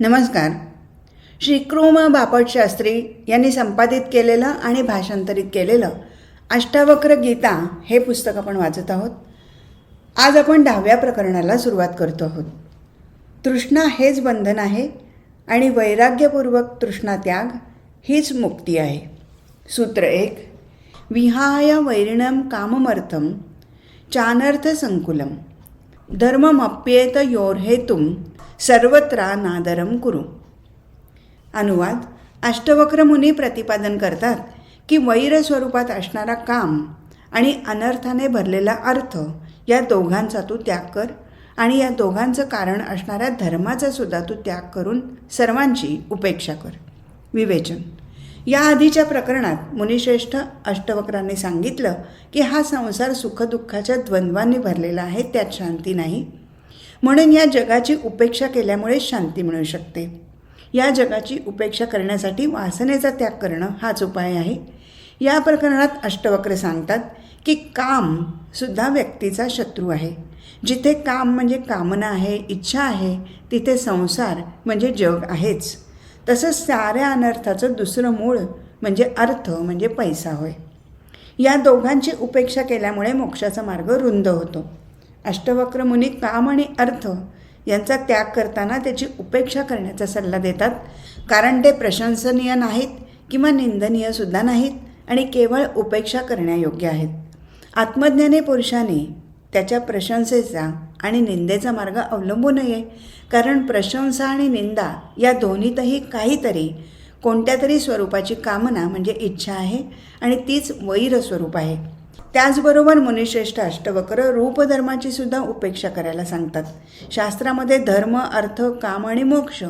नमस्कार. श्री कृम बापट बापटशास्त्री यांनी संपादित केलेलं आणि भाषांतरित केलेलं अष्टावक्र गीता हे पुस्तक आपण वाचत आहोत. आज आपण दहाव्या प्रकरणाला सुरुवात करतो आहोत. तृष्णा हेच बंधन आहे आणि वैराग्यपूर्वक तृष्णा त्याग हीच मुक्ती आहे. सूत्र एक विहाय वैरिणम काममर्थम चानर्थ संकुलम धर्ममप्येत योर्हेतुम सर्वत्रा नादरम कुरु. अनुवाद अष्टवक्र मुनी प्रतिपादन करतात की वैर स्वरूपात असणारा काम आणि अनर्थाने भरलेला अर्थ या दोघांचा तू त्याग कर आणि या दोघांचं कारण असणाऱ्या धर्माचा सुद्धा तू त्याग करून सर्वांची उपेक्षा कर. विवेचन. या आधीच्या प्रकरणात मुनिश्रेष्ठ अष्टवक्रांनी सांगितलं की हा संसार सुखदुःखाच्या द्वंद्वांनी भरलेला आहे त्यात शांती नाही. म्हणून या जगाची उपेक्षा केल्यामुळे शांती मिळू शकते. या जगाची उपेक्षा करण्यासाठी वासनेचा त्याग करणं हाच उपाय आहे. या प्रकरणात अष्टवक्र सांगतात की काम सुद्धा व्यक्तीचा शत्रू आहे. जिथे काम म्हणजे कामना आहे इच्छा आहे तिथे संसार म्हणजे जग आहेच. तसंच साऱ्या अनर्थाचं दुसरं मूळ म्हणजे अर्थ म्हणजे पैसा होय. या दोघांची उपेक्षा केल्यामुळे मोक्षाचा मार्ग रुंद होतो. अष्टवक्र मुनी काम आणि अर्थ यांचा त्याग करताना त्याची उपेक्षा करण्याचा सल्ला देतात. कारण ते प्रशंसनीय नाहीत किंवा निंदनीयसुद्धा नाहीत आणि केवळ उपेक्षा करण्यायोग्य आहेत. आत्मज्ञानी पुरुषाने त्याच्या प्रशंसेचा आणि निंदेचा मार्ग अवलंबू नये. कारण प्रशंसा आणि निंदा या दोन्हीतही काहीतरी कोणत्या तरी स्वरूपाची कामना म्हणजे इच्छा आहे आणि तीच वैर स्वरूप आहे. त्याचबरोबर मुनिश्रेष्ठ अष्टवक्र रूपधर्माची सुद्धा उपेक्षा करायला सांगतात. शास्त्रामध्ये धर्म अर्थ काम आणि मोक्ष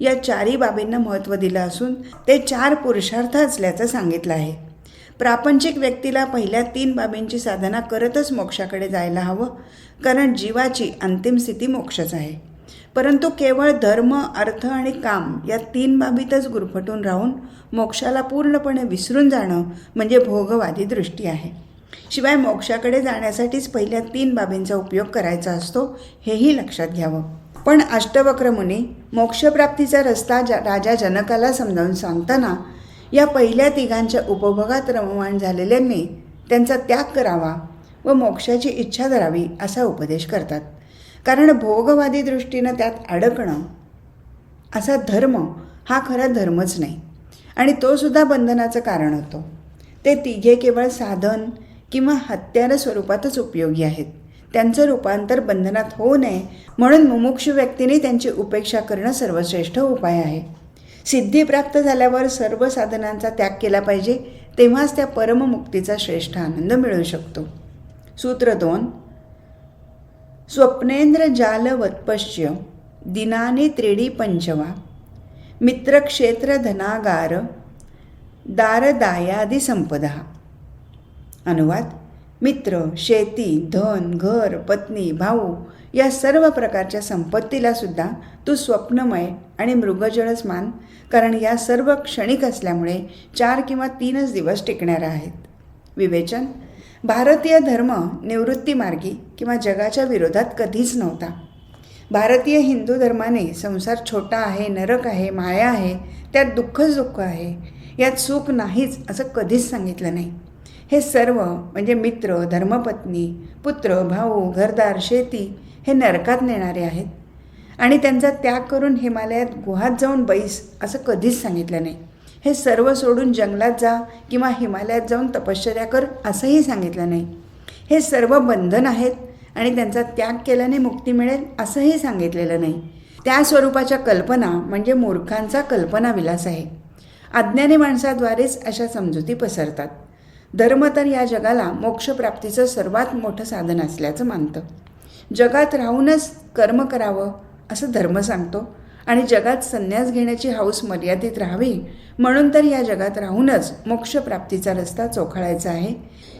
या चारही बाबींना महत्त्व दिलं असून ते चार पुरुषार्थ असल्याचं सांगितलं आहे. प्रापंचिक व्यक्तीला पहिल्या तीन बाबींची साधना करतच मोक्षाकडे जायला हवं कारण जीवाची अंतिम स्थिती मोक्षच आहे. परंतु केवळ धर्म अर्थ आणि काम या तीन बाबीतच गुरफटून राहून मोक्षाला पूर्णपणे विसरून जाणं म्हणजे भोगवादी दृष्टी आहे. शिवाय मोक्षाकडे जाण्यासाठीच पहिल्या तीन बाबींचा उपयोग करायचा असतो हेही लक्षात घ्यावं. पण अष्टवक्र मुनी मोक्षप्राप्तीचा रस्ता ज राजा जनकाला समजावून सांगताना या पहिल्या तिघांच्या उपभोगात रममाण झालेल्यांनी त्यांचा त्याग करावा व मोक्षाची इच्छा धरावी असा उपदेश करतात. कारण भोगवादी दृष्टीनं त्यात अडकणं असा धर्म हा खरा धर्मच नाही. आणि तोसुद्धा बंधनाचं कारण होतो. ते तिघे केवळ साधन किंवा हत्यार स्वरूपातच उपयोगी आहेत. त्यांचं रूपांतर बंधनात होऊ नये म्हणून मुमुक्षु व्यक्तीने त्यांची उपेक्षा करणं सर्वश्रेष्ठ उपाय आहे. सिद्धी प्राप्त झाल्यावर सर्व साधनांचा त्याग केला पाहिजे तेव्हाच त्या परममुक्तीचा श्रेष्ठ आनंद मिळू शकतो. सूत्र दोन. स्वप्नेंद्र जालवत्पश्य दिनाने त्रिडी पंचवा मित्रक्षेत्र धनागार दारदायादी संपदा। अनुवाद मित्र शेती धन घर पत्नी भाऊ या सर्व प्रकारच्या संपत्तीला सुद्धा तू स्वप्नमय आणि मृगजळच मान कारण या सर्व क्षणिक असल्यामुळे चार किंवा तीनच दिवस टिकणाऱ्या आहेत. विवेचन भारतीय धर्म निवृत्तीमार्गी किंवा जगाच्या विरोधात कधीच नव्हता. भारतीय हिंदू धर्माने संसार छोटा आहे नरक आहे माया आहे त्यात दुःखच दुःख आहे यात सुख नाहीच असं कधीच सांगितलं नाही. हे सर्व म्हणजे मित्र धर्मपत्नी पुत्र भाऊ घरदार शेती हे नरकात नेणारे आहेत. आणि त्यांचा त्याग करून हिमालयात गुहात जाऊन बैस असं कधीच सांगितलं नाही. हे सर्व सोडून जंगलात जा किंवा हिमालयात जाऊन तपश्चर्या कर असंही सांगितलं नाही. हे सर्व बंधन आहेत आणि त्यांचा त्याग केल्याने मुक्ती मिळेल असंही सांगितलेलं नाही. त्या स्वरूपाच्या कल्पना म्हणजे मूर्खांचा कल्पनाविलास आहे. अज्ञानी माणसाद्वारेच अशा समजुती पसरतात. धर्म तर या जगाला मोक्षप्राप्तीचं सर्वात मोठं साधन असल्याचं मानतं. जगात राहूनच कर्म करावं असं धर्म सांगतो. आणि जगात संन्यास घेण्याची हौस मर्यादित राहावी म्हणून तर या जगात राहूनच मोक्षप्राप्तीचा रस्ता चोखाळायचा आहे.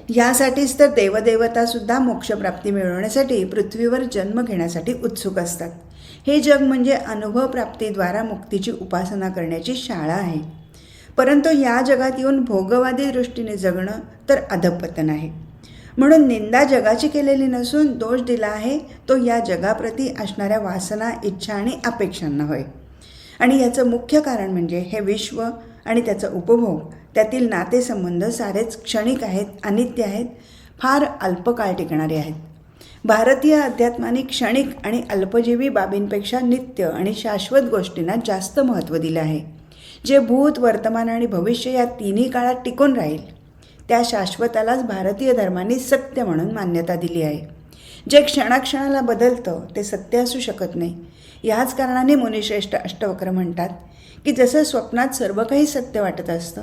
यासाठीच तर देवदेवतासुद्धा मोक्षप्राप्ती मिळवण्यासाठी पृथ्वीवर जन्म घेण्यासाठी उत्सुक असतात. हे जग म्हणजे अनुभवप्राप्तीद्वारा मुक्तीची उपासना करण्याची शाळा आहे. परंतु या जगात येऊन भोगवादी दृष्टीने जगणं तर अधपतन आहे. म्हणून निंदा जगाची केलेली नसून दोष दिला आहे तो या जगाप्रती असणाऱ्या वासना इच्छा आणि अपेक्षांना होय. आणि याचं मुख्य कारण म्हणजे हे विश्व आणि त्याचा उपभोग त्यातील नातेसंबंध सारेच क्षणिक आहेत अनित्य आहेत फार अल्पकाळ टिकणारे आहेत. भारतीय अध्यात्माने क्षणिक आणि अल्पजीवी बाबींपेक्षा नित्य आणि शाश्वत गोष्टींना जास्त महत्त्व दिलं आहे. जे भूत वर्तमान आणि भविष्य या तिन्ही काळात टिकून राहील त्या शाश्वतालाच भारतीय धर्माने सत्य म्हणून मान्यता दिली आहे. जे क्षणाक्षणाला बदलतं ते सत्य असू शकत नाही. याच कारणाने मुनिश्रेष्ठ अष्टवक्र म्हणतात की जसं स्वप्नात सर्व काही सत्य वाटत असतं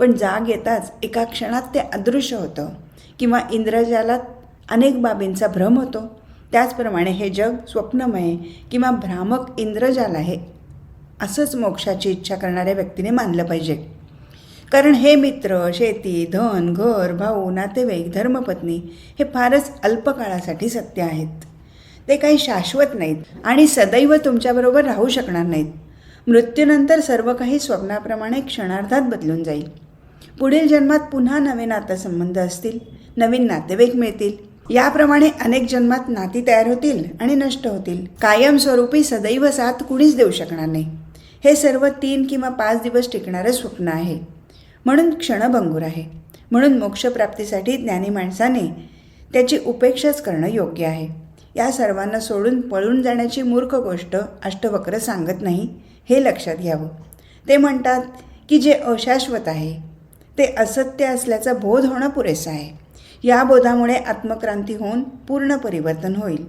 पण जाग येताच एका क्षणात ते अदृश्य होतं किंवा इंद्रजालात अनेक बाबींचा भ्रम होतो. त्याचप्रमाणे हे जग स्वप्नमय किंवा भ्रामक इंद्रजाल आहे. असंच मोक्षाची इच्छा करणाऱ्या व्यक्तीने मानलं पाहिजे. कारण हे मित्र शेती धन घर भाऊ नातेवाईक धर्मपत्नी हे फारच अल्पकाळासाठी सत्य आहेत. ते काही शाश्वत नाहीत आणि सदैव तुमच्याबरोबर राहू शकणार नाहीत. मृत्यूनंतर सर्व काही स्वप्नाप्रमाणे क्षणार्धात बदलून जाईल. पुढील जन्मात पुन्हा नवे नातेसंबंध असतील नवीन नातेवाईक मिळतील. याप्रमाणे अनेक जन्मात नाती तयार होतील आणि नष्ट होतील. कायमस्वरूपी सदैव साथ कुणीच देऊ शकणार नाही. हे सर्व तीन किंवा पाच दिवस टिकणारं स्वप्न आहे. म्हणून क्षणभंगूर आहे. म्हणून मोक्षप्राप्तीसाठी ज्ञानी माणसाने त्याची उपेक्षाच करणं योग्य आहे. या सर्वांना सोडून पळून जाण्याची मूर्ख गोष्ट अष्टवक्र सांगत नाही हे लक्षात घ्यावं. ते म्हणतात की जे अशाश्वत आहे ते असत्य असल्याचा बोध होणं पुरेसं आहे. या बोधामुळे आत्मक्रांती होऊन पूर्ण परिवर्तन होईल.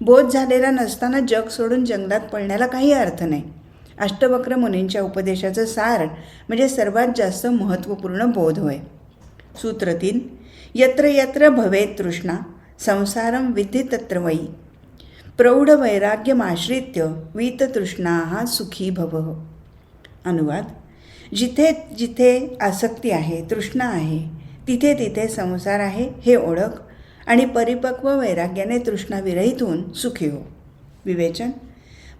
बोध झालेला नसताना जग सोडून जंगलात पळण्याला काही अर्थ नाही. अष्टवक्र मुनींच्या उपदेशाचं सार म्हणजे सर्वात जास्त महत्त्वपूर्ण बोध होय. सूत्र तीन यत्र यत्र भवेत तृष्णा संसारम विधी तत्र वै. प्रौढ वैराग्यमाश्रित्य वीततृष्णा हा सुखी भव. अनुवाद जिथे जिथे आसक्ती आहे तृष्णा आहे तिथे तिथे संसार आहे हे ओळख आणि परिपक्व वैराग्याने तृष्णाविरहित होऊन सुखी हो. विवेचन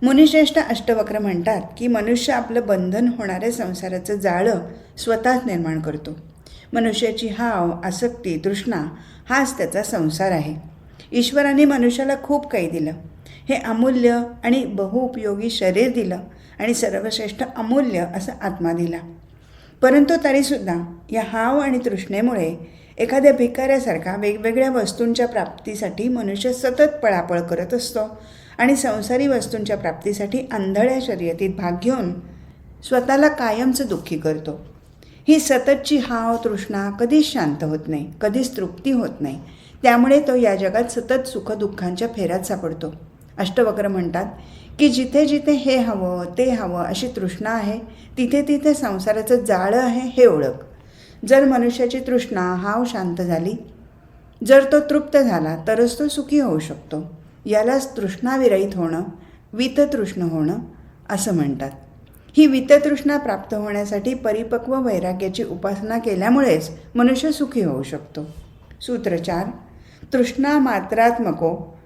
मुनिश्रेष्ठ अष्टवक्र म्हणतात की मनुष्य आपलं बंधन होणाऱ्या संसाराचं जाळं स्वतःच निर्माण करतो. मनुष्याची हाव आसक्ती तृष्णा हाच त्याचा संसार आहे. ईश्वराने मनुष्याला खूप काही दिलं. हे अमूल्य आणि बहुउपयोगी शरीर दिलं आणि सर्वश्रेष्ठ अमूल्य असा आत्मा दिला. परंतु तरीसुद्धा या हाव आणि तृष्णेमुळे एखाद्या भिकाऱ्यासारखा वेगवेगळ्या वस्तूंच्या प्राप्तीसाठी मनुष्य सतत पळापळ करत असतो आणि संसारी वस्तूंच्या प्राप्तीसाठी आंधळ्या शर्यतीत भाग घेऊन स्वतःला कायमचं दुःखी करतो. ही सततची हाव तृष्णा कधीच शांत होत नाही कधीच तृप्ती होत नाही. त्यामुळे तो या जगात सतत सुखदुःखांच्या फेऱ्यात सापडतो. अष्टवक्र म्हणतात की जिथे जिथे हे हवं ते हवं अशी तृष्णा आहे तिथे तिथे संसाराचं जाळं आहे हे ओळख. जर मनुष्याची तृष्णा हाव शांत झाली जर तो तृप्त झाला तरच तो सुखी होऊ शकतो. यालाच तृष्णाविरहित होणं विततृष्ण होणं असं म्हणतात. ही विततृष्णा प्राप्त होण्यासाठी परिपक्व वैराग्याची उपासना केल्यामुळेच मनुष्य सुखी होऊ शकतो. सूत्रचार तृष्णा मात्रात्मको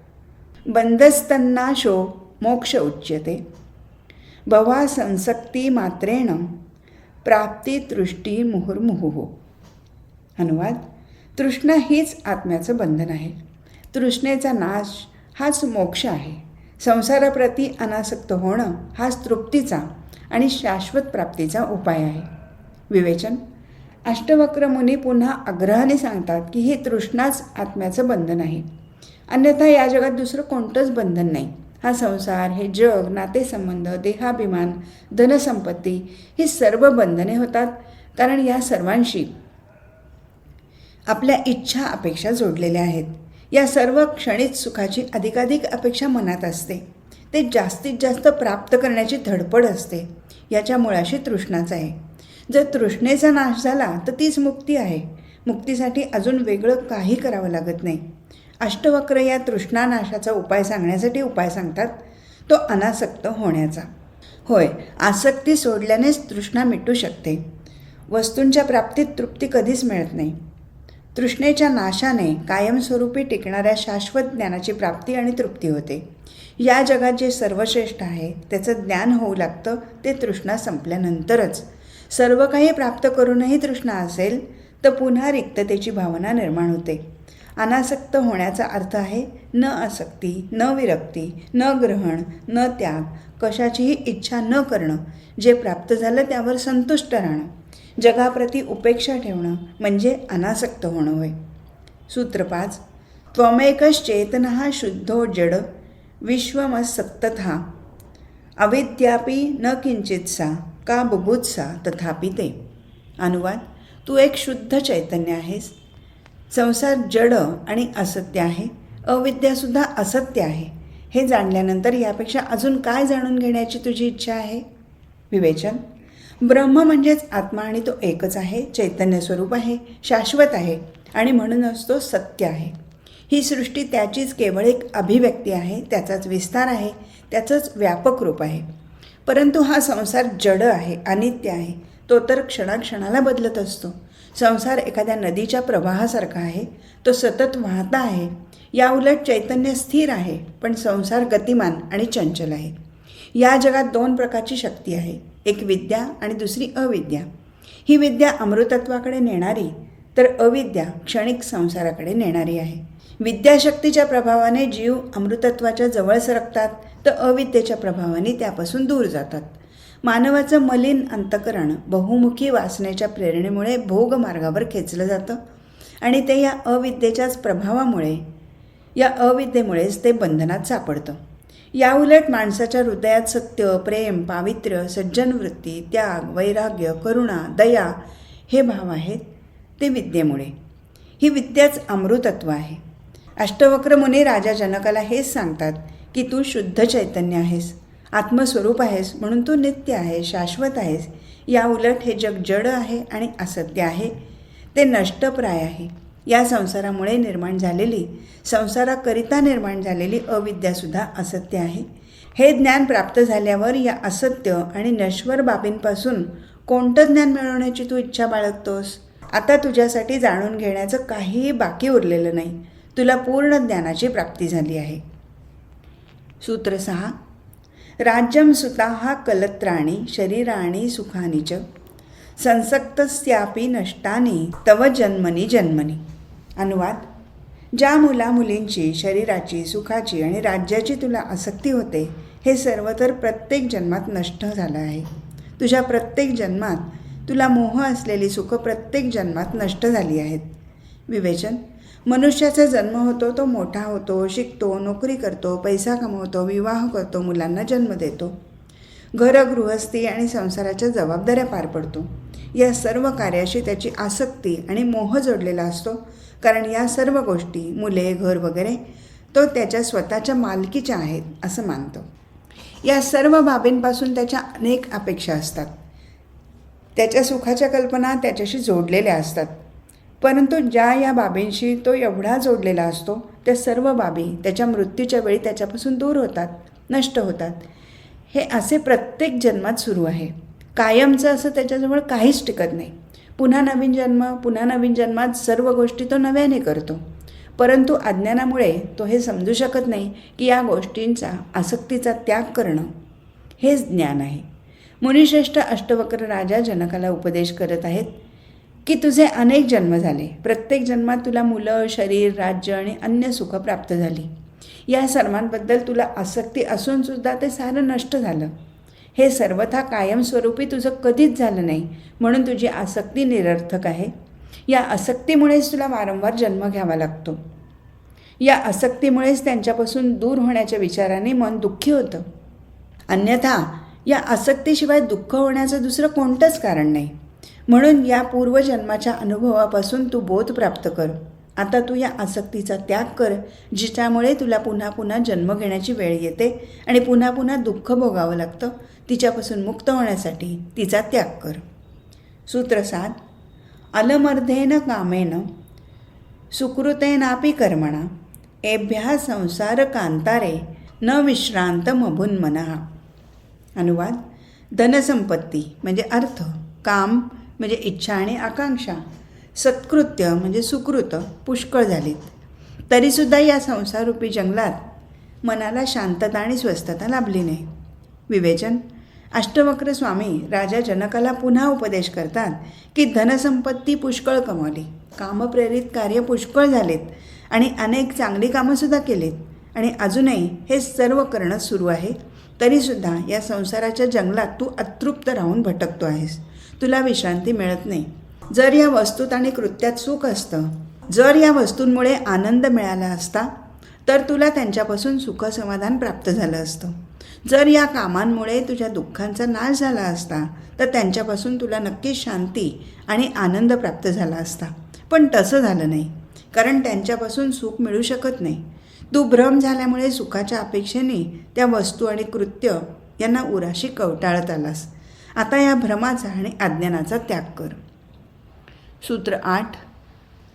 बंदस्तन्नाशो मोक्ष उच्यते. भवा संसक्ती मात्रेण प्राप्ती तृष्टी मुहुर्मुहुः। अनुवाद तृष्णा हीच आत्म्याचं बंधन आहे. तृष्णेचा नाश हाच मोक्ष आहे. संसाराप्रती अनासक्त होणं हाच तृप्तीचा आणि शाश्वत प्राप्तीचा उपाय आहे. विवेचन. अष्टवक्र मुनी पुन्हा आग्रहाने सांगतात की ही तृष्णाच आत्म्याचं बंधन आहे. अन्यथा या जगात दुसरं कोणतंच बंधन नाही. हा संसार हे जग नातेसंबंध देहाभिमान धनसंपत्ती ही सर्व बंधने होतात. कारण या सर्वांशी आपल्या इच्छा अपेक्षा जोडलेल्या आहेत. या सर्व क्षणिक सुखाची अधिकाधिक अपेक्षा मनात असते. ते जास्तीत जास्त प्राप्त करण्याची धडपड असते. याच्या मुळाशी तृष्णाच आहे. जर तृष्णेचा नाश झाला तर तीच मुक्ती आहे. मुक्तीसाठी अजून वेगळं काही करावं लागत नाही. अष्टवक्र या तृष्णानाशाचा उपाय सांगण्यासाठी उपाय सांगतात तो अनासक्त होण्याचा. होय आसक्ती सोडल्यानेच तृष्णा मिटू शकते. वस्तूंच्या प्राप्तीत तृप्ती कधीच मिळत नाही. तृष्णेच्या नाशाने कायमस्वरूपी टिकणाऱ्या शाश्वत ज्ञानाची प्राप्ती आणि तृप्ती होते. या जगात जे सर्वश्रेष्ठ आहे त्याचं ज्ञान होऊ लागतं ते तृष्णा संपल्यानंतरच. सर्व काही प्राप्त करूनही तृष्णा असेल तर पुन्हा रिक्ततेची भावना निर्माण होते. अनासक्त होण्याचा अर्थ आहे न आसक्ती न विरक्ती न ग्रहण न त्याग कशाचीही इच्छा न करणं जे प्राप्त झालं त्यावर संतुष्ट राहणं. जगाप्रती उपेक्षा ठेवणं म्हणजे अनासक्त होणं होय. सूत्र पाच त्वमेकश्चेतन शुद्धो जड विश्वमसक्तथा अविद्यापी न किंचित सा का बुभुत्सा तथापि ते. अनुवाद तू एक शुद्ध चैतन्य आहेस. संसार जड आणि असत्य आहे. अविद्यासुद्धा असत्य आहे. हे जाणल्यानंतर यापेक्षा अजून काय जाणून घेण्याची तुझी इच्छा आहे? विवेचन ब्रह्म म्हणजेच आत्मा आणि तो एकच आहे चैतन्य स्वरूप आहे शाश्वत आहे आणि म्हणूनच तो सत्य आहे. ही सृष्टी त्याचीच केवळ एक अभिव्यक्ती आहे त्याचाच विस्तार आहे त्याचंच व्यापक रूप आहे. परंतु हा संसार जड आहे अनित्य आहे. तो तर क्षणाक्षणाला बदलत असतो. संसार एखाद्या नदीच्या प्रवाहासारखा आहे तो सतत वाहता आहे. या उलट चैतन्य स्थिर आहे पण संसार गतिमान आणि चंचल आहे. या जगात दोन प्रकारची शक्ती आहे. एक विद्या आणि दुसरी अविद्या. ही विद्या अमृतत्वाकडे नेणारी तर अविद्या क्षणिक संसाराकडे नेणारी आहे. विद्याशक्तीच्या प्रभावाने जीव अमृतत्वाच्या जवळ सरकतात तर अविद्येच्या प्रभावाने त्यापासून दूर जातात. मानवाचं मलिन अंतकरण बहुमुखी वासनेच्या प्रेरणेमुळे भोग मार्गावर खेचलं जातं आणि ते या अविद्येच्याच प्रभावामुळे या अविद्येमुळेच ते बंधनात सापडतं. याउलट माणसाच्या हृदयात सत्य प्रेम पावित्र्य सज्जनवृत्ती त्याग वैराग्य करुणा दया हे भाव आहेत ते विद्येमुळे. ही विद्याच अमृतत्व आहे. अष्टवक्र मुने राजा जनकाला हेच सांगतात की तू शुद्ध चैतन्य आहेस आत्मस्वरूप आहेस म्हणून तू नित्य आहे शाश्वत आहेस. या उलट हे जग जड आहे आणि असत्य आहे. ते नष्टप्राय आहे. या संसारामुळे निर्माण झालेली संसाराकरिता निर्माण झालेली अविद्यासुद्धा असत्य आहे. हे ज्ञान प्राप्त झाल्यावर या असत्य आणि नश्वर बाबींपासून कोणतं ज्ञान मिळवण्याची तू इच्छा बाळगतोस? आता तुझ्यासाठी जाणून घेण्याचं काहीही बाकी उरलेलं नाही. तुला पूर्ण ज्ञानाची प्राप्ती झाली आहे. सूत्र सहा. राज्यम सुता कलत्राणी शरीराणी सुखानी च संसक्तस्यापी नष्टानी तव जन्मनी जन्मनी. अनुवाद. ज्या मुला मुलींची शरीराची सुखाची आणि राज्याची तुला आसक्ती होते हे सर्व तर प्रत्येक जन्मात नष्ट झालं आहे. तुझ्या प्रत्येक जन्मात तुला मोह असलेली सुखं प्रत्येक जन्मात नष्ट झाली आहेत. विवेचन. मनुष्याचा जन्म होतो तो मोठा होतो शिकतो नोकरी करतो पैसा कमवतो विवाह करतो मुलांना जन्म देतो. घर गृहस्थी आणि संसाराच्या जबाबदाऱ्या पार पडतो. या सर्व कार्याशी त्याची आसक्ती आणि मोह जोडलेला असतो. कारण या सर्व गोष्टी मुले घर वगैरे तो त्याच्या स्वतःच्या मालकीच्या आहेत असं मानतो. या सर्व बाबींपासून त्याच्या अनेक अपेक्षा असतात. त्याच्या सुखाच्या कल्पना त्याच्याशी जोडलेल्या असतात. परंतु ज्या या बाबींशी तो एवढा जोडलेला असतो त्या सर्व बाबी त्याच्या मृत्यूच्या वेळी त्याच्यापासून दूर होतात नष्ट होतात. हे असे प्रत्येक जन्मात सुरू आहे. कायमचं असं त्याच्याजवळ काहीच टिकत नाही. पुन्हा नवीन जन्म पुन्हा नवीन जन्मात सर्व गोष्टी तो नव्याने करतो. परंतु अज्ञानामुळे तो हे समजू शकत नाही की या गोष्टींचा आसक्तीचा त्याग करणं हेच ज्ञान आहे. मुनिश्रेष्ठ अष्टवक्र राजा जनकाला उपदेश करत आहेत की तुझे अनेक जन्म झाले. प्रत्येक जन्मात तुला मुलं शरीर राज्य आणि अन्य सुख प्राप्त झाली. या सर्वांबद्दल तुला आसक्ती असूनसुद्धा ते सारं नष्ट झालं. हे सर्वथा कायमस्वरूपी तुझं कधीच झालं नाही म्हणून तुझी आसक्ती निरर्थक आहे. या आसक्तीमुळेच तुला वारंवार जन्म घ्यावा लागतो. या आसक्तीमुळेच त्यांच्यापासून दूर होण्याच्या विचाराने मन दुःखी होतं. अन्यथा या आसक्तीशिवाय दुःख होण्याचं दुसरं कोणतंच कारण नाही. म्हणून या पूर्वजन्माच्या अनुभवापासून तू बोध प्राप्त कर. आता तू या आसक्तीचा त्याग कर जिच्यामुळे तुला पुन्हा पुन्हा जन्म घेण्याची वेळ येते आणि पुन्हा पुन्हा दुःख भोगावं लागतं. तिच्यापासून मुक्त होण्यासाठी तिचा त्याग कर. सूत्रसाद अलमर्धेन कामेन सुकृतेनापी कर्मणा एभ्या संसार कांतारे न विश्रांत मभून मनहा अनुवाद धनसंपत्ती म्हणजे अर्थ काम म्हणजे इच्छा आणि आकांक्षा. सत्कृत्य म्हणजे सुकृत पुष्कळ झालीत. तरीसुद्धा या संसारूपी जंगलात मनाला शांतता आणि स्वस्थता लाभली नाही. विवेचन. अष्टवक्र स्वामी राजा जनकाला पुन्हा उपदेश करतात की धनसंपत्ती पुष्कळ कमावली. कामप्रेरित कार्य पुष्कळ झालेत आणि अनेक चांगली कामंसुद्धा केलीत. आणि अजूनही हे सर्व करणं सुरू आहे तरीसुद्धा या संसाराच्या जंगलात तू अतृप्त राहून भटकतो आहेस. तुला विश्रांती मिळत नाही. जर या वस्तूत आणि कृत्यात सुख असतं जर या वस्तूंमुळे आनंद मिळाला असता तर तुला त्यांच्यापासून सुखसमाधान प्राप्त झालं असतं. जर या कामांमुळे तुझ्या दुःखांचा नाश झाला असता तर त्यांच्यापासून तुला नक्कीच शांती आणि आनंद प्राप्त झाला असता. पण तसं झालं नाही कारण त्यांच्यापासून सुख मिळू शकत नाही. तू भ्रम झाल्यामुळे सुखाच्या अपेक्षेने त्या वस्तू आणि कृत्य यांना उराशी कवटाळत आलास. आता या भ्रमाचा आणि अज्ञानाचा त्याग कर. सूत्र आठ.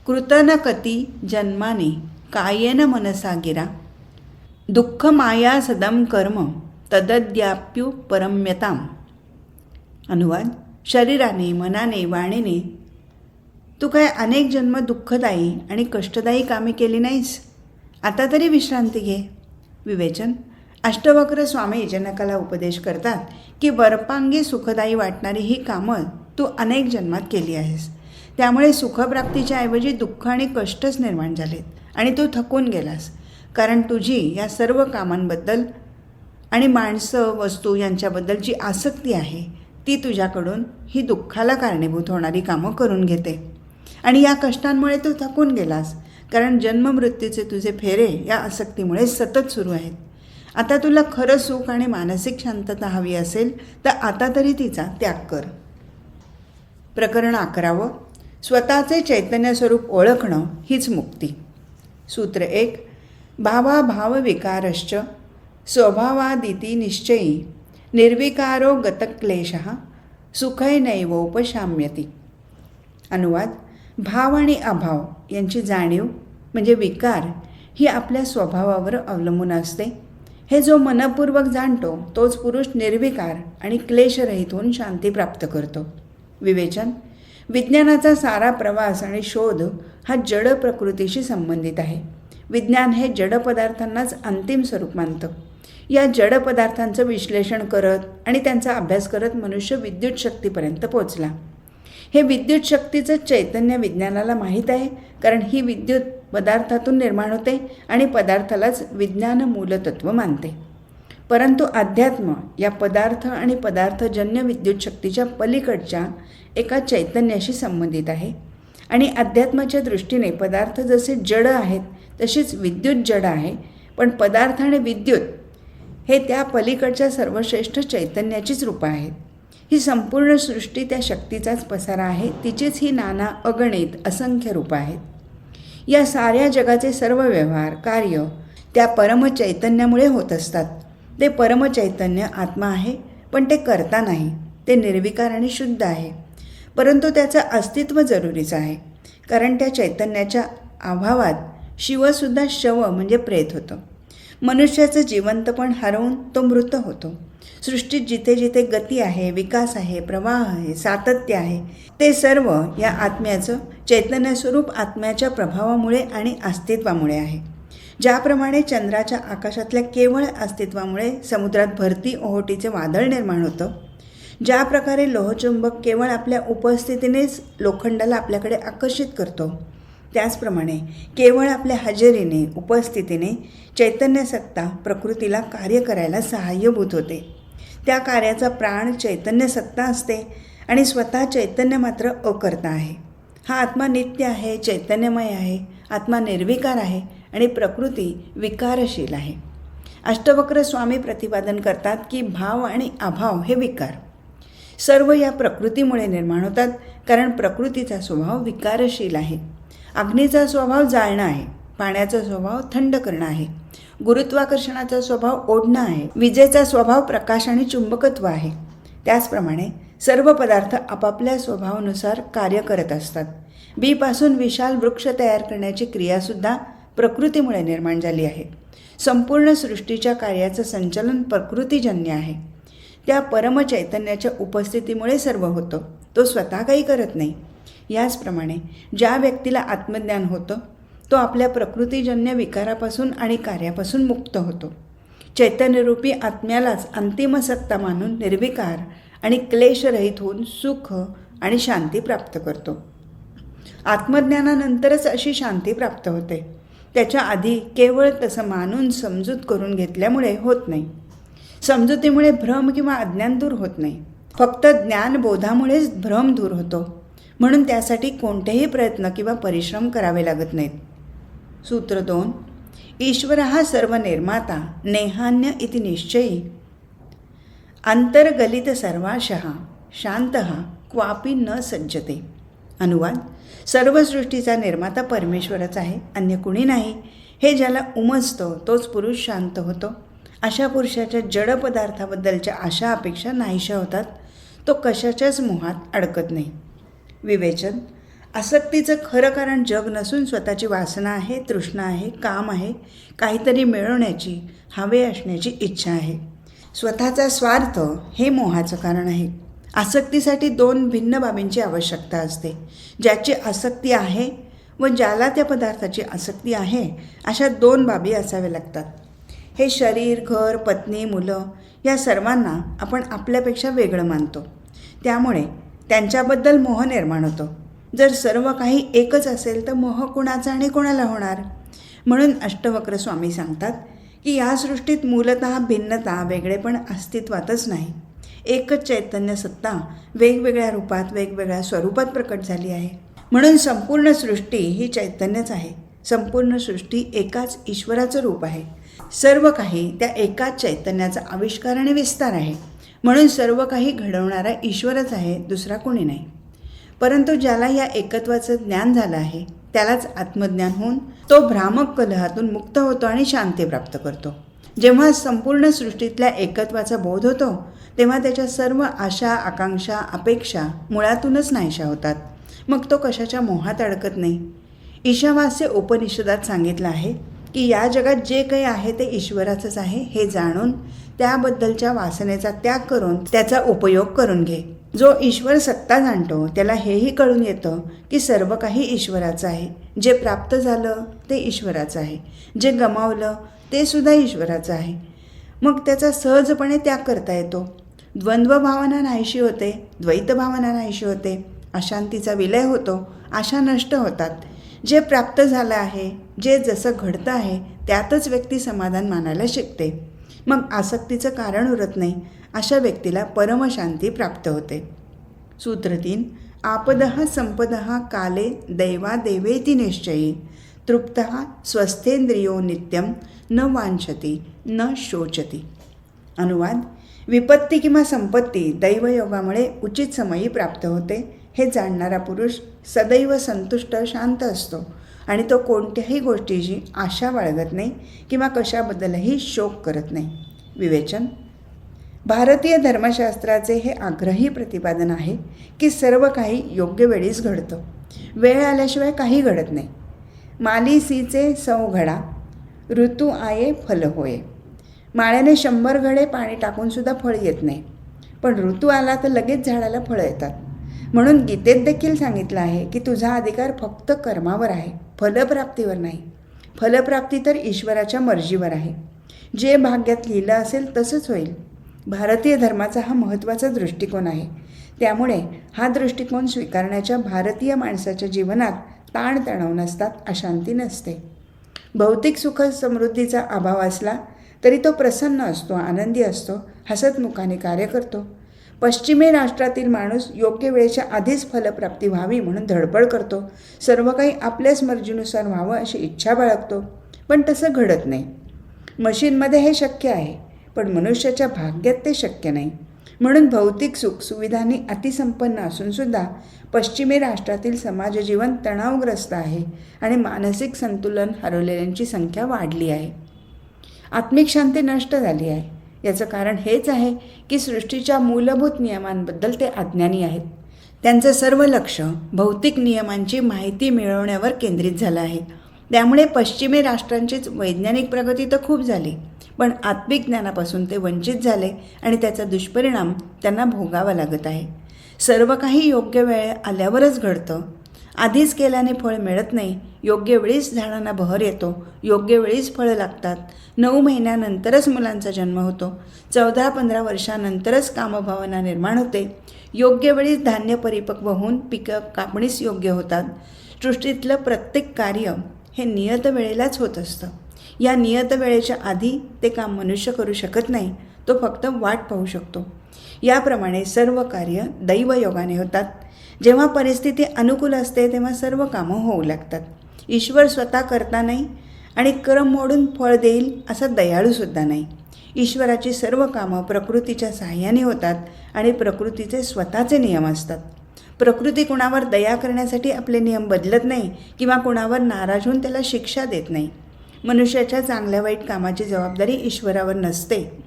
कृतनकती जन्माने कायेन मनसा गिरा. दुःख माया सदम कर्म तदद्याप्यु परम्यताम. अनुवाद. शरीराने मनाने वाणीने. तू काय अनेक जन्म दुःखदायी आणि कष्टदायी कामे केली नाहीस? आता तरी विश्रांती घे. विवेचन. अष्टवक्र स्वामी जनकाला उपदेश करतात की वरपांगी सुखदायी वाटणारी ही कामं तू अनेक जन्मात केली आहेस. त्यामुळे सुखप्राप्तीच्या ऐवजी दुःख आणि कष्टच निर्माण झालेत. आणि तू थकून गेलास. कारण तुझी या सर्व कामांबद्दल आणि माणसं वस्तू यांच्याबद्दल जी आसक्ती आहे ती तुझ्याकडून ही दुःखाला कारणीभूत होणारी कामं करून घेते. आणि या कष्टांमुळे तू थकून गेलास. कारण जन्ममृत्यूचे तुझे फेरे या आसक्तीमुळे सतत सुरू आहेत. आता तुला खरं सुख आणि मानसिक शांतता हवी असेल तर आता तरी तिचा त्याग कर. प्रकरण अकरावं. स्वतःचे चैतन्य स्वरूप ओळखणं हीच मुक्ती. सूत्र एक भावाभाव विकारश्च स्वभावादिती निश्चयी निर्विकारो गतक्लेश सुखैनैवोपशाम्यती अनुवाद भाव आणि अभाव यांची जाणीव म्हणजे विकार ही आपल्या स्वभावावर अवलंबून असते. हे जो मनपूर्वक जाणतो तोच पुरुष निर्विकार आणि क्लेशरहित होऊन शांती प्राप्त करतो. विवेचन विज्ञानाचा सारा प्रवास आणि शोध हा जड प्रकृतीशी संबंधित आहे. विज्ञान हे जड पदार्थांनाच अंतिम स्वरूप मानतं. या जड पदार्थांचं विश्लेषण करत आणि त्यांचा अभ्यास करत मनुष्य विद्युत शक्तीपर्यंत पोचला हे विद्युत शक्तीचं चैतन्य विज्ञानाला माहीत आहे कारण ही विद्युत पदार्थातून निर्माण होते आणि पदार्थालाच विज्ञान मूलतत्व मानते. परंतु अध्यात्म या पदार्थ आणि पदार्थजन्य विद्युत शक्तीच्या पलीकडच्या एका चैतन्याशी संबंधित आहे. आणि अध्यात्माच्या दृष्टीने पदार्थ जसे जड आहेत तशीच विद्युत जड आहे. पण पदार्थ आणि विद्युत हे त्या पलीकडच्या सर्वश्रेष्ठ चैतन्याचीच रूपं आहेत. ही संपूर्ण सृष्टी त्या शक्तीचाच पसारा आहे तिचीच ही नाना अगणित असंख्य रूपं आहेत. या साऱ्या जगाचे सर्व व्यवहार कार्य त्या परमचैतन्यामुळे होत असतात. ते परमचैतन्य आत्मा आहे पण ते करता नाही ते निर्विकार आणि शुद्ध आहे. परंतु त्याचं अस्तित्व जरुरीचं आहे कारण त्या चैतन्याच्या अभावात शिवसुद्धा शव म्हणजे प्रेत होतं. मनुष्याचं जिवंतपण हरवून तो मृत होतो. सृष्टीत जिथे जिथे गती आहे विकास आहे प्रवाह आहे सातत्य आहे ते सर्व या आत्म्याचं चैतन्यस्वरूप आत्म्याच्या प्रभावामुळे आणि अस्तित्वामुळे आहे. ज्याप्रमाणे चंद्राच्या आकाशातल्या केवळ अस्तित्वामुळे समुद्रात भरती ओहोटीचे वादळ निर्माण होतं ज्या प्रकारे लोहचुंबक केवळ आपल्या उपस्थितीनेच लोखंडाला आपल्याकडे आकर्षित करतो त्याचप्रमाणे केवळ आपल्या हजेरीने उपस्थितीने चैतन्यसत्ता प्रकृतीला कार्य करायला सहाय्यभूत होते. त्या कार्याचा प्राण चैतन्यसत्ता असते आणि स्वतः चैतन्य मात्र अकर्ता आहे. हा आत्मा नित्य आहे चैतन्यमय आहे आत्मा निर्विकार आहे आणि प्रकृती विकारशील आहे. अष्टवक्र स्वामी प्रतिपादन करतात की भाव आणि अभाव हे विकार. सर्व या प्रकृतीमुळे निर्माण होतात कारण प्रकृतीचा स्वभाव विकारशील आहे. अग्नीचा स्वभाव जाळणं आहे. पाण्याचा स्वभाव थंड करणं आहे. गुरुत्वाकर्षणाचा स्वभाव ओढणं आहे. विजेचा स्वभाव प्रकाश आणि चुंबकत्व आहे. त्याचप्रमाणे सर्व पदार्थ आपापल्या स्वभावानुसार कार्य करत असतात. बीपासून विशाल वृक्ष तयार करण्याची क्रियासुद्धा प्रकृतीमुळे निर्माण झाली आहे. संपूर्ण सृष्टीच्या कार्याचं संचलन प्रकृतीजन्य आहे. त्या परमचैतन्याच्या उपस्थितीमुळे सर्व होतं. तो स्वतः काही करत नाही. याचप्रमाणे ज्या व्यक्तीला आत्मज्ञान होतं तो आपल्या प्रकृतीजन्य विकारापासून आणि कार्यापासून मुक्त होतो. चैतन्यरूपी आत्म्यालाच अंतिम सत्ता मानून निर्विकार आणि क्लेशरहित होऊन सुख आणि शांती प्राप्त करतो. आत्मज्ञानानंतरच अशी शांती प्राप्त होते. त्याच्या आधी केवळ तसं मानून समजूत करून घेतल्यामुळे होत नाही. समजुतीमुळे भ्रम किंवा अज्ञान दूर होत नाही. फक्त ज्ञानबोधामुळेच भ्रम दूर होतो. म्हणून त्यासाठी कोणतेही प्रयत्न किंवा परिश्रम करावे लागत नाहीत. सूत्र दोन ईश्वर हा सर्व निर्माता नेहान्य इति निश्चयी. अंतर्गलित सर्वाशः शांत क्वापी न सज्जते. अनुवाद सर्व सृष्टीचा निर्माता परमेश्वरच आहे अन्य कुणी नाही. हे ज्याला उमजतो तोच पुरुष शांत होतो. अशा पुरुषाच्या जड पदार्थाबद्दलच्या आशा अपेक्षा नाहीशा होतात. तो कशाच्याच मोहात अडकत नाही. विवेचन. आसक्तीचं खरं कारण जग नसून स्वतःची वासना आहे तृष्णा आहे काम आहे काहीतरी मिळवण्याची हवे असण्याची इच्छा आहे. स्वतःचा स्वार्थ हे मोहाचं कारण आहे. आसक्तीसाठी दोन भिन्न बाबींची आवश्यकता असते. ज्याची आसक्ती आहे व ज्याला त्या पदार्थाची आसक्ती आहे अशा दोन बाबी असाव्या लागतात. हे शरीर घर पत्नी मुलं या सर्वांना आपण आपल्यापेक्षा वेगळं मानतो. त्यामुळे त्यांच्याबद्दल मोह निर्माण होतो. जर सर्व काही एकच असेल तर मोह कुणाचा आणि कोणाला होणार? म्हणून अष्टवक्र स्वामी सांगतात की या सृष्टीत मूलत भिन्नता वेगळेपण अस्तित्वातच नाही. एकच चैतन्य सत्ता वेगवेगळ्या रूपात वेगवेगळ्या स्वरूपात प्रकट झाली आहे. म्हणून संपूर्ण सृष्टी ही चैतन्यच आहे. संपूर्ण सृष्टी एकाच ईश्वराचं रूप आहे. सर्व काही त्या एकाच चैतन्याचा आविष्कार आणि विस्तार आहे. म्हणून सर्व काही घडवणारा ईश्वरच आहे दुसरा कोणी नाही. परंतु ज्याला या एकत्वाचं ज्ञान झालं आहे त्यालाच आत्मज्ञान होऊन तो भ्रामक कलहातून मुक्त होतो आणि शांती प्राप्त करतो. जेव्हा संपूर्ण सृष्टीतल्या एकत्वाचा बोध होतो तेव्हा त्याच्या सर्व आशा आकांक्षा अपेक्षा मुळातूनच नाहीशा होतात. मग तो कशाच्या मोहात अडकत नाही? ईशावास्य उपनिषदात सांगितलं आहे की या जगात जे काही आहे ते ईश्वराचंच आहे हे जाणून त्याबद्दलच्या वासनेचा त्याग करून त्याचा उपयोग करून घे. जो ईश्वर सत्ता जाणतो त्याला हेही कळून येतं की सर्व काही ईश्वराचं आहे. जे प्राप्त झालं ते ईश्वराचं आहे. जे गमावलं ते सुद्धा ईश्वराचं आहे. मग त्याचा सहजपणे त्याग करता येतो. द्वंद्व भावना नाहीशी होते द्वैत भावना नाहीशी होते अशांतीचा विलय होतो आशा नष्ट होतात. जे प्राप्त झालं आहे जे जसं घडतं आहे त्यातच व्यक्ती समाधान मानायला शिकते. मग आसक्तीचं कारण उरत नाही अशा व्यक्तीला परमशांती प्राप्त होते. सूत्र तीन आपद संपद काले दैवा देवेती निश्चयी. तृप्त स्वस्थेंद्रियो नित्यम न वांछती न शोचती. अनुवाद विपत्ती किंवा संपत्ती दैवयोगामुळे उचित समयी प्राप्त होते हे जाणणारा पुरुष सदैव संतुष्ट शांत असतो आणि तो कोणत्याही गोष्टीची आशा बाळगत नाही किंवा कशाबद्दलही शोक करत नाही. विवेचन. भारतीय धर्मशास्त्राचे हे आग्रही प्रतिपादन आहे की सर्व काही योग्य वेळीच घडतं. वेळ आल्याशिवाय काही घडत नाही. माली सीचे सौघडा ऋतू आये फल होये. माळ्याने शंभर घडे पाणी टाकूनसुद्धा फळ येत नाही. पण ऋतू आला तर लगेच झाडाला फळं येतात. म्हणून गीतेत देखील सांगितलं आहे की तुझा अधिकार फक्त कर्मावर आहे फलप्राप्तीवर नाही. फलप्राप्ती तर ईश्वराच्या मर्जीवर आहे. जे भाग्यात लिहिलं असेल तसंच होईल. भारतीय धर्माचा हा महत्त्वाचा दृष्टिकोन आहे. त्यामुळे हा दृष्टिकोन स्वीकारण्याच्या भारतीय माणसाच्या जीवनात ताणतणाव नसतात अशांती नसते. भौतिक सुख समृद्धीचा अभाव असला तरी तो प्रसन्न असतो आनंदी असतो हसतमुखाने कार्य करतो. पश्चिमी राष्ट्रातील माणूस योग्य वेळेच्या आधीच फलप्राप्ती व्हावी म्हणून धडपड करतो. सर्व काही आपल्याच मर्जीनुसार व्हावं अशी इच्छा बाळगतो. पण तसं घडत नाही. मशीनमध्ये हे शक्य आहे पण मनुष्याच्या भाग्यात ते शक्य नाही. म्हणून भौतिक सुख सुविधांनी अतिसंपन्न असूनसुद्धा पश्चिमी राष्ट्रातील समाजजीवन तणावग्रस्त आहे आणि मानसिक संतुलन हरवलेल्यांची संख्या वाढली आहे. आत्मिक शांती नष्ट झाली आहे. याचं कारण हेच आहे की सृष्टीच्या मूलभूत नियमांबद्दल ते अज्ञानी आहेत. त्यांचं सर्व लक्ष भौतिक नियमांची माहिती मिळवण्यावर केंद्रित झालं आहे. त्यामुळे पश्चिमी राष्ट्रांचीच वैज्ञानिक प्रगती तर खूप झाली. पण आत्मिक ज्ञानापासून ते वंचित झाले आणि त्याचा दुष्परिणाम त्यांना भोगावा लागत आहे. सर्व काही योग्य वेळ आल्यावरच घडतं. आधीच केल्याने फळ मिळत नाही योग्य वेळीच झाडांना बहर येतो योग्य वेळीच फळं लागतात. नऊ महिन्यानंतरच मुलांचा जन्म होतो. चौदा पंधरा वर्षानंतरच कामभावना निर्माण होते. योग्य वेळीच धान्य परिपक्व होऊन पिकं कापणीस योग्य होतात. सृष्टीतलं प्रत्येक कार्य हे नियत वेळेलाच होत असतं. या नियत वेळेच्या आधी ते काम मनुष्य करू शकत नाही तो फक्त वाट पाहू शकतो. याप्रमाणे सर्व कार्य दैवयोगाने होतात. जेव्हा परिस्थिती अनुकूल असते तेव्हा सर्व कामं होऊ लागतात. ईश्वर स्वतः करता नाही आणि कर्म मोडून फळ देईल असा दयाळूसुद्धा नाही. ईश्वराची सर्व कामं प्रकृतीच्या सहाय्याने होतात आणि प्रकृतीचे स्वतःचे नियम असतात. प्रकृती कुणावर दया करण्यासाठी आपले नियम बदलत नाही किंवा कुणावर नाराज होऊन त्याला शिक्षा देत नाही. मनुष्याच्या चांगल्या वाईट कामाची जबाबदारी ईश्वरावर नसते.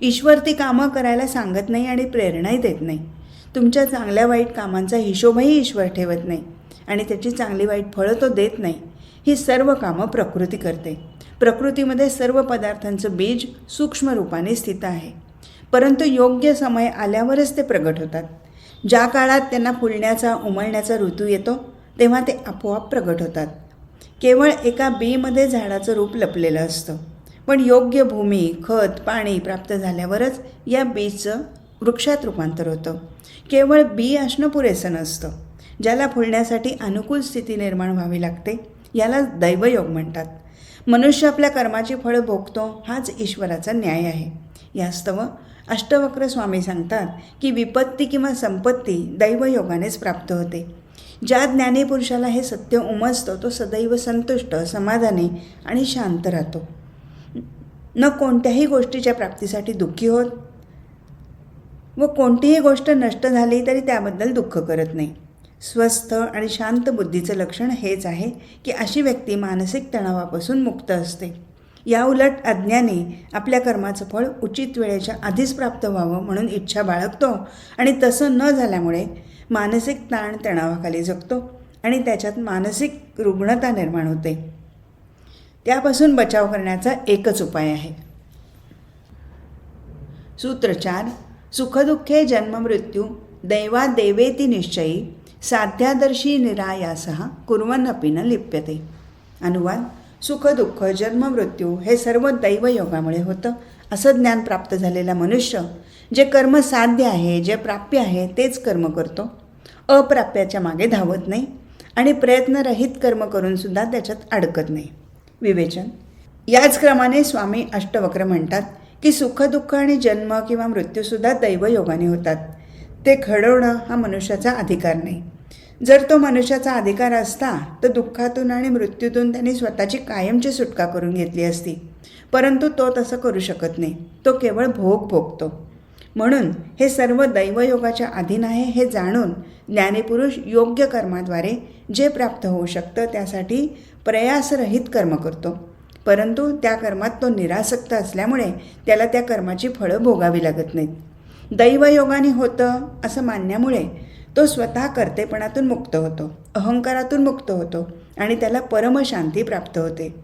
ईश्वर ती कामं करायला सांगत नाही आणि प्रेरणाही देत नाही. तुमच्या चांगल्या वाईट कामांचा हिशोबही ईश्वर ठेवत नाही आणि त्याची चांगली वाईट फळं तो देत नाही. ही सर्व कामं प्रकृती करते. प्रकृतीमध्ये सर्व पदार्थांचं बीज सूक्ष्म रूपाने स्थित आहे. परंतु योग्य समय आल्यावरच ते प्रगट होतात. ज्या काळात त्यांना फुलण्याचा उमळण्याचा ऋतू येतो तेव्हा ते आपोआप प्रगट होतात. केवळ एका बीमध्ये झाडाचं रूप लपलेलं असतं. पण योग्य भूमी खत पाणी प्राप्त झाल्यावरच या बीचं वृक्षात रूपांतर होतं. केवळ बी असणं पुरेसं नसतं. ज्याला फुलण्यासाठी अनुकूल स्थिती निर्माण व्हावी लागते याला दैवयोग म्हणतात. मनुष्य आपल्या कर्माची फळं भोगतो हाच ईश्वराचा न्याय आहे. यास्तव अष्टवक्र स्वामी सांगतात की विपत्ती किंवा संपत्ती दैवयोगानेच प्राप्त होते. ज्या ज्ञानीपुरुषाला हे सत्य उमजतं तो सदैव संतुष्ट समाधानी आणि शांत राहतो. न कोणत्याही गोष्टीच्या प्राप्तीसाठी दुःखी होत. व कोणतीही गोष्ट नष्ट झाली तरी त्याबद्दल दुःख करत नाही. स्वस्थ आणि शांत बुद्धीचं लक्षण हेच आहे की अशी व्यक्ती मानसिक तणावापासून मुक्त असते. या उलट अज्ञानी आपल्या कर्माचं फळ उचित वेळेच्या आधीच प्राप्त व्हावं म्हणून इच्छा बाळगतो आणि तसं न झाल्यामुळे मानसिक ताण तणावाखाली जगतो आणि त्याच्यात मानसिक रुग्णता निर्माण होते. त्यापासून बचाव करण्याचा एकच उपाय आहे. सूत्रचार सुखदुःखे जन्ममृत्यू दैवा देवेती निश्चयी साध्यादर्शी निरायासह कुर्वन्नपि न लिप्यते. अनुवाद सुखदुःख जन्ममृत्यू हे सर्व दैवयोगामुळे होतं असं ज्ञान प्राप्त झालेला मनुष्य जे कर्म साध्य आहे जे प्राप्य आहे तेच कर्म करतो. अप्राप्याच्या मागे धावत नाही आणि प्रयत्नरहित कर्म करूनसुद्धा त्याच्यात अडकत नाही. विवेचन. याच क्रमाने स्वामी अष्टवक्र म्हणतात की सुखदुःख आणि जन्म किंवा मृत्यूसुद्धा दैवयोगाने होतात. ते घडवणं हा मनुष्याचा अधिकार नाही. जर तो मनुष्याचा अधिकार असता तर दुःखातून आणि मृत्यूतून त्यांनी स्वतःची कायमची सुटका करून घेतली असती. परंतु तो तसं करू शकत नाही. तो केवळ भोग भोगतो. म्हणून हे सर्व दैवयोगाच्या अधीन आहे हे जाणून ज्ञानीपुरुष योग्य कर्माद्वारे जे प्राप्त होऊ शकतं त्यासाठी प्रयासरहित कर्म करतो. परंतु त्या कर्मात तो निरासक्त असल्यामुळे त्याला त्या कर्माची फळं भोगावी लागत नाहीत. दैवयोगाने होतं असं मानण्यामुळे तो स्वतः कर्तेपणातून मुक्त होतो अहंकारातून मुक्त होतो आणि त्याला परमशांती प्राप्त होते.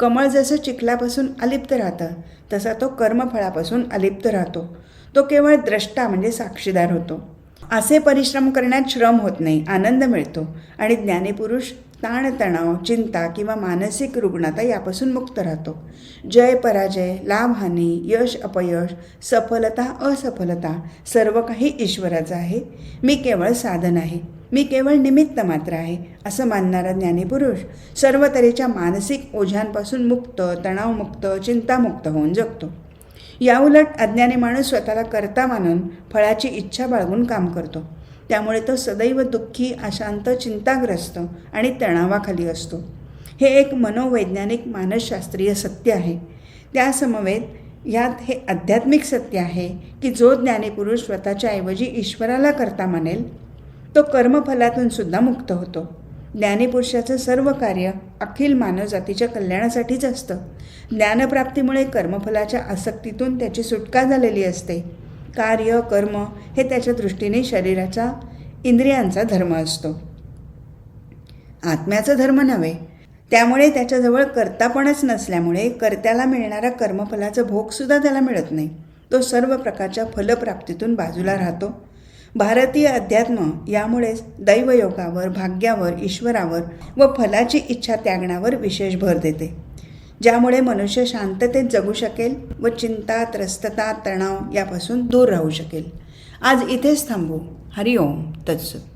कमळ जसं चिखलापासून अलिप्त राहतं तसा तो कर्मफळापासून अलिप्त राहतो. तो केवळ द्रष्टा म्हणजे साक्षीदार होतो. असे परिश्रम करण्यात श्रम होत नाही आनंद मिळतो आणि ज्ञानीपुरुष ताणतणाव चिंता किंवा मानसिक रुग्णता यापासून मुक्त राहतो. जय पराजय लाभहानी यश अपयश सफलता असफलता सर्व काही ईश्वराचं आहे. मी केवळ साधन आहे. मी केवळ निमित्त मात्र आहे असं मानणारा ज्ञानीपुरुष सर्व तऱ्हेच्या मानसिक ओझ्यांपासून मुक्त तणावमुक्त चिंतामुक्त होऊन जगतो. याउलट अज्ञानी माणूस स्वतःला करता मानून फळाची इच्छा बाळगून काम करतो. त्यामुळे तो सदैव दुःखी अशांत चिंताग्रस्त आणि तणावाखाली असतो. हे एक मनोवैज्ञानिक मानसशास्त्रीय सत्य आहे. त्यासमवेत यात हे आध्यात्मिक सत्य आहे की जो ज्ञानीपुरुष स्वतःच्या ऐवजी ईश्वराला करता मानेल तो कर्मफलातून सुद्धा मुक्त होतो. ज्ञानीपुरुषाचं सर्व कार्य अखिल मानवजातीच्या कल्याणासाठीच असतं. ज्ञानप्राप्तीमुळे कर्मफलाच्या आसक्तीतून त्याची सुटका झालेली असते. कार्य कर्म हे त्याच्या दृष्टीने शरीराचा इंद्रियांचा धर्म असतो. आत्म्याचा धर्म नव्हे त्यामुळे त्याच्याजवळ कर्तापणच नसल्यामुळे कर्त्याला मिळणाऱ्या कर्मफलाचं भोगसुद्धा त्याला मिळत नाही. तो सर्व प्रकारच्या फलप्राप्तीतून बाजूला राहतो. भारतीय अध्यात्म यामुळेच दैवयोगावर भाग्यावर ईश्वरावर व फलाची इच्छा त्यागण्यावर विशेष भर देते. ज्यामुळे मनुष्य शांततेत जगू शकेल व चिंता त्रस्तता तणाव यापासून दूर राहू शकेल. आज इथेच थांबू. हरिओम. तत्सत.